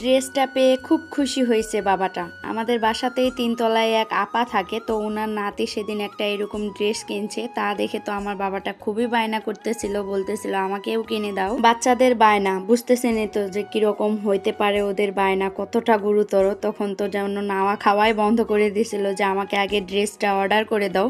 ড্রেসটা পেয়ে খুব খুশি হয়েছে বাবাটা। আমাদের বাসাতেই তিনতলায় এক আপা থাকে, তো ওনার নাতি সেদিন একটা এরকম ড্রেস কিনছে, তা দেখে তো আমার বাবাটা খুবই বায়না করতেছিল, বলতেছিল, আমাকেও কিনে দাও। বাচ্চাদের বায়না বুঝতেছেনই তো যে কীরকম হইতে পারে ওদের বায়না, কতটা গুরুতর। তখন তো যেন নাওয়া খাওয়াই বন্ধ করে দিয়েছিল যে, আমাকে আগে ড্রেসটা অর্ডার করে দাও।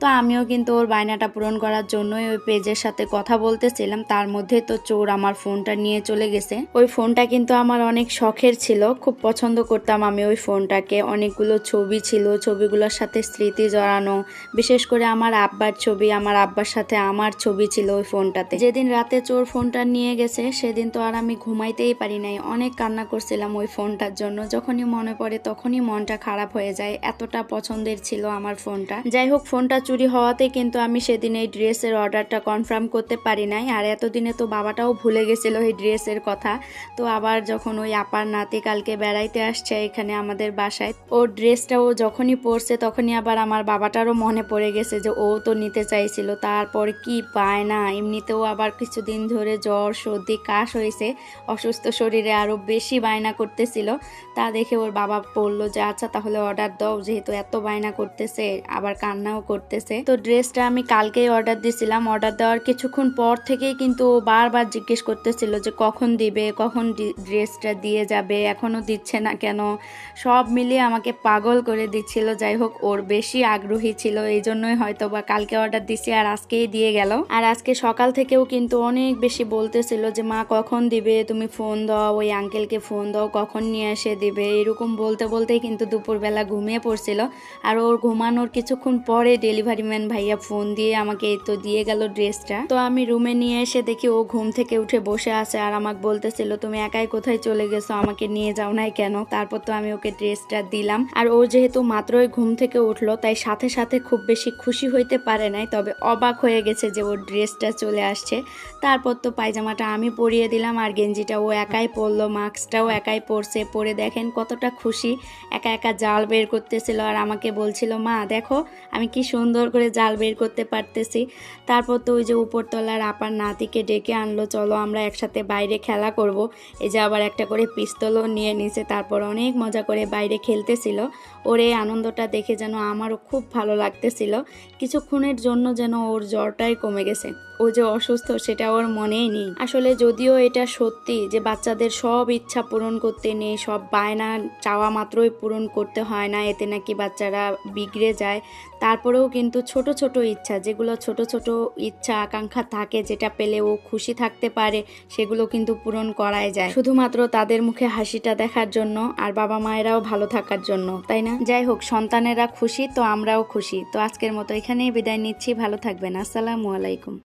তো আমিও কিন্তু ওর বায়নাটা পূরণ করার জন্যই ওই পেজের সাথে কথা বলতেছিলাম। তার মধ্যে তো চোর আমার ফোনটা নিয়ে চলে গেছে। ওই ফোনটা কিন্তু আমার অনেক শখের ছিল, খুব পছন্দ করতাম আমি ওই ফোনটাকে। অনেকগুলো ছবি ছিল, ছবিগুলোর সাথে স্মৃতি জড়ানো। বিশেষ করে আমার আব্বার ছবি, আমার আব্বার সাথে আমার ছবি ছিল ওই ফোনটাতে। যেদিন রাতে চোর ফোনটা নিয়ে গেছে, সেদিন তো আর আমি ঘুমাইতেই পারি নাই। অনেক কান্না করছিলাম ওই ফোনটার জন্য। যখনই মনে পড়ে তখনই মনটা খারাপ হয়ে যায়। এতটা পছন্দের ছিল আমার ফোনটা। যাই হোক, ফোনটা চুরি হওয়াতে কিন্তু আমি সেদিন এই ড্রেসের অর্ডারটা কনফার্ম করতে পারি নাই। আর এতদিনে তো বাবাটাও ভুলে গেছিল এই ড্রেসের কথা। তো আবার যখন ওই আপার নাতি কালকে বেড়াইতে আসছে এখানে আমাদের বাসায়। ওর ড্রেসটা ও যখনই পরছে তখনই আবার আমার বাবাটারও মনে পড়ে গেছে যে ও তো নিতে চাইছিল। তারপর কি পায় না, এমনিতেও আবার কিছুদিন ধরে জ্বর, সর্দি, কাশ হয়েছে। অসুস্থ শরীরে আরও বেশি বায়না করতেছিল। তা দেখে ওর বাবা বলল যে আচ্ছা তাহলে অর্ডার দাও, যেহেতু এত বায়না করতেছে, আবার কান্নাও করতেছে। তো ড্রেসটা আমি কালকেই অর্ডার দিছিলাম। অর্ডার দেওয়ার কিছুক্ষণ পর থেকেই কিন্তু ও বারবার জিজ্ঞেস করতেছিল যে, কখন দিবে, কখন ড্রেসটা দিয়ে যাবে, এখনও দিচ্ছে না কেন? সব মিলিয়ে আমাকে পাগল করে দিচ্ছিল, যাই হোক ওর বেশি আগ্রহী ছিল এই জন্যই হয়তো বা কালকে অর্ডার দিছি আর আজকেই দিয়ে গেল। আর আজকে সকাল থেকেও কিন্তু অনেক বেশি বলতেছিল যে, মা, কখন দিবে? তুমি ফোন দাও, ওই আঙ্কেলকে ফোন দাও, কখন নিয়ে এসে দিবে? এরকম বলতে বলতেই কিন্তু দুপুরবেলা ঘুমিয়ে পড়ছিল। আর ওর ঘুমানোর কিছুক্ষণ পরে ডেলিভারি ম্যান ভাইয়া ফোন দিয়ে আমাকে এই তো দিয়ে গেল ড্রেসটা তো আমি রুমে নিয়ে এসে দেখি ও ঘুম থেকে উঠে বসে আছে আর আমাকে বলতেছিল, তুমি একাই কোথায় চলে গেছো? আমাকে নিয়ে যাও নাই কেন? তারপর তো আমি ওকে ড্রেসটা দিলাম। আর ও যেহেতু মাত্রই ঘুম থেকে উঠল, তাই সাথে সাথে খুব বেশি খুশি হইতে পারে নাই। তবে অবাক হয়ে গেছে যে ওর ড্রেসটা চলে আসছে। তারপর তো পায়জামাটা আমি পরিয়ে দিলাম আর গেঞ্জিটা ও একাই পরলো, মাস্কটাও একাই পরছে। পরে দেখেন কতটা খুশি। একা একা জাল বের করতেছিল আর আমাকে বলছিল, মা, দেখো, আমি কি সুন্দর করে জাল বের করতে পারতেছি। তারপর তো ওই যে উপরতলার আপার নাতিকে ডেকে আনলো, চলো আমরা একসাথে বাইরে খেলা করব। এই যে আবার একটা করে পিস্তলও নিয়ে নিছে, তারপর অনেক মজা করে বাইরে খেলতেছিল। ওর এই আনন্দটা দেখে যেন আমারও খুব ভালো লাগতেছিল। কিছুক্ষণের জন্য যেন ওর জ্বরটাই কমে গেছে। ও যে অসুস্থ, সেটা ওর মনেই নেই। আসলে যদিও এটা সত্যি যে বাচ্চাদের সব ইচ্ছা পূরণ করতে নেই, সব বায়না চাওয়া মাত্রই পূরণ করতে হয় না, এতে নাকি বাচ্চারা বিগড়ে যায়। তারপরেও কিন্তু ছোট ছোট ইচ্ছা, যেগুলো ছোট ছোট ইচ্ছা আকাঙ্ক্ষা থাকে, যেটা পেলে ও খুশি থাকতে পারে, সেগুলো কিন্তু পূরণ করাই যায়। শুধুমাত্র তাদের মুখে হাসিটা দেখার জন্য আর বাবা মায়েরাও ভালো থাকার জন্য, তাই না? যাই হোক, সন্তানেরা খুশি, তো আমরাও খুশি। তো আজকের মতো এখানেই বিদায় নিচ্ছি। ভালো থাকবেন। আসসালামু আলাইকুম।